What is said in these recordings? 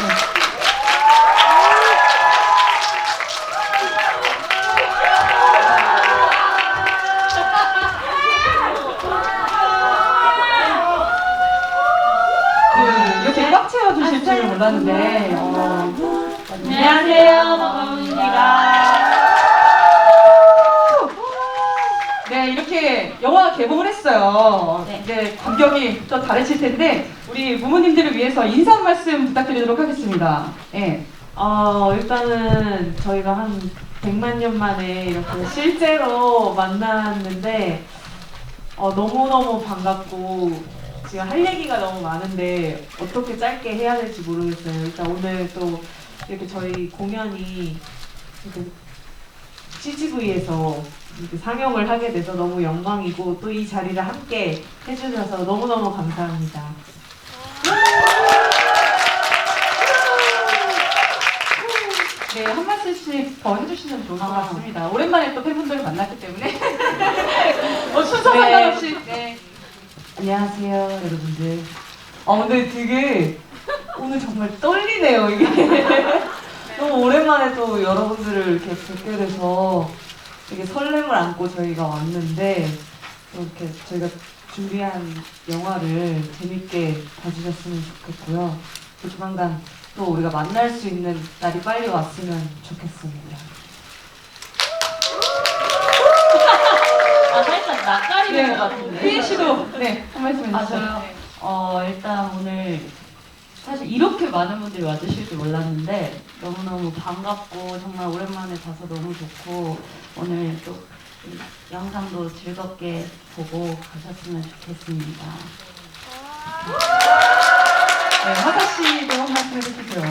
그, 이렇게 꽉 채워주실 줄 몰랐는데. 어, 안녕하세요, 마마입니다. 네, 이렇게 영화 개봉을 했어요. 네. 이제 감격이 또 다르실 텐데, 우리 부모님들을 위해서 인사 한 말씀 부탁드리도록 하겠습니다. 예. 어, 일단은 저희가 한 100만 년 만에 이렇게 실제로 만났는데, 어, 너무너무 반갑고, 지금 할 얘기가 너무 많은데, 어떻게 짧게 해야 될지 모르겠어요. 일단 오늘 또 이렇게 저희 공연이 이렇게 CGV에서 상영을 하게 돼서 너무 영광이고, 또 이 자리를 함께 해주셔서 너무너무 감사합니다. 네, 한 말씀씩 더 해주시면 좋을 것 아. 같습니다. 오랜만에 또 팬분들을 만났기 때문에. 어, 순서 네. 상관없이. 네. 안녕하세요, 여러분들. 아, 근데 되게 오늘 정말 떨리네요, 이게. 너무 오랜만에 또 여러분들을 이렇게 뵙게 돼서 되게 설렘을 안고 저희가 왔는데, 또 이렇게 저희가 준비한 영화를 재밌게 봐주셨으면 좋겠고요. 또 조만간 또 우리가 만날 수 있는 날이 빨리 왔으면 좋겠습니다. 아 살짝 낯가리는 것 같은데. 휘인 씨도 네, 한 말씀 해주세요. 아 저요. 어 일단 오늘 사실 이렇게 많은 분들이 와주실 줄 몰랐는데 너무 너무 반갑고 정말 오랜만에 봐서 너무 좋고 오늘 또이 영상도 즐겁게 보고 가셨으면 좋겠습니다. 네, 화사 씨도 한 말씀 해주시죠.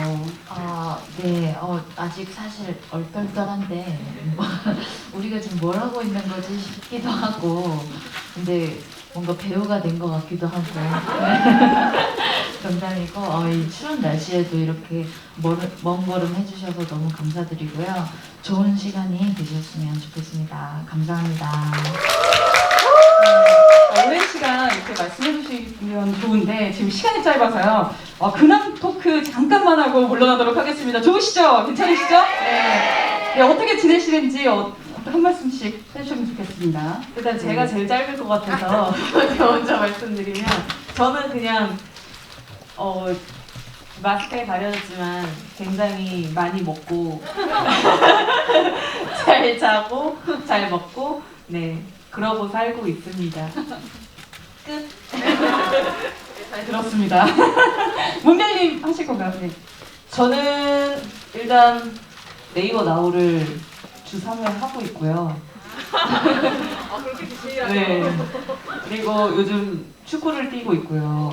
아, 네. 어, 아직 사실 얼떨떨한데 뭐, 우리가 지금 뭘 하고 있는 거지 싶기도 하고 근데 뭔가 배우가 된 것 같기도 하고 농담이고 어, 이 추운 날씨에도 이렇게 멀, 먼 걸음 해주셔서 너무 감사드리고요. 좋은 시간이 되셨으면 좋겠습니다. 감사합니다. 어, 오랜 시간 이렇게 말씀해 주시면 좋은데 지금 시간이 짧아서요. 어, 근황 토크 잠깐만 하고 물러나도록 하겠습니다. 좋으시죠? 괜찮으시죠? 네. 네, 어떻게 지내시는지 어, 한 말씀씩 해주시면 좋겠습니다. 일단 제가 제일 짧을 것 같아서 먼저 말씀드리면 저는 그냥 어 마스크에 가려졌지만 굉장히 많이 먹고 잘 자고 잘 먹고 네 그러고 살고 있습니다. 잘 들었습니다. 문별님 하실 건가요? 네. 저는 일단 네이버 나우를 주 3회 하고 있고요. 네. 그리고 요즘 축구를 뛰고 있고요.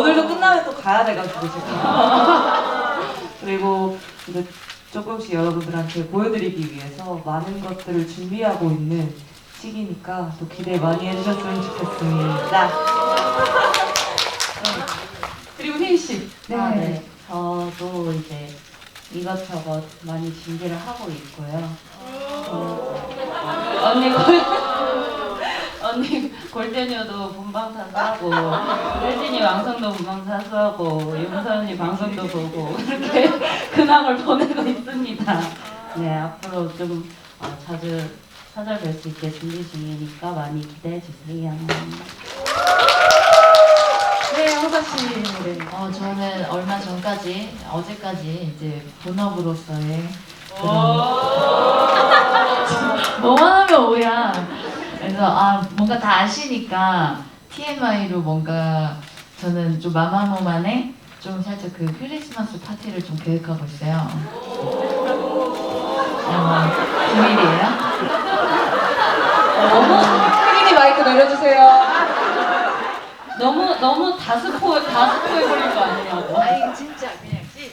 오늘도 끝나면 또 가야 돼가지고 제가. 그리고 이제 조금씩 여러분들한테 보여드리기 위해서 많은 것들을 준비하고 있는 시기니까 또 기대 많이 해주셨으면 좋겠습니다. 그리고 휘인 씨. 아, 네. 저도 이제 이것저것 많이 준비를 하고 있고요. 어, 언니 골 언니 골대녀도 본방사수 하고 혜진이 왕성도 본방사수 하고 윤선이 방송도 보고 그렇게 근황을 보내고 있습니다. 네 앞으로 좀 어, 자주 찾아뵐 수 있게 준비 중이니까 많이 기대해 주세요. 네, 화사 씨. 네. 어, 저는 얼마 전까지, 어제까지 이제 본업으로서의 그런 뭐만 하면 오야. 그래서 아 뭔가 다 아시니까 TMI로 뭔가 저는 좀 마마무만의 좀 살짝 그 크리스마스 파티를 좀 계획하고 있어요. 어, 비밀이에요? 휘인이 마이크 내려주세요. 너무 너무 다스포 다스포해 버릴 거 아니냐고. 아이 진짜 그냥 찐.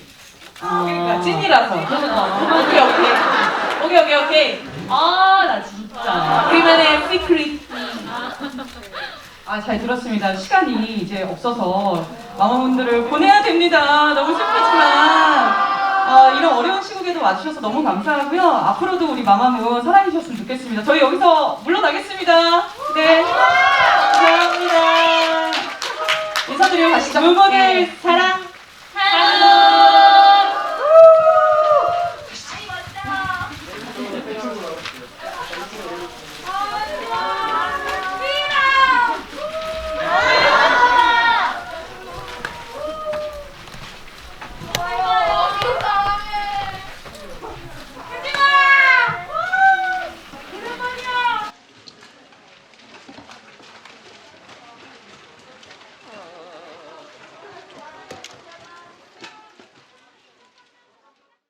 그러니까 찐이라서. 그러니까. 오케이 오케이 오케이 오케이 오케이 아나 진짜. 우리만의 시크릿 아, 잘 들었습니다. 시간이 이제 없어서 마마분들을 보내야 됩니다. 너무 슬프지만 어, 이런 어려운 시국에도 와주셔서 너무 감사하고요. 앞으로도 우리 마마무 사랑해주셨으면 좋겠습니다. 저희 여기서 물러나겠습니다. 네. 감사합니다. 인사드리고 가시죠. 무모를 네.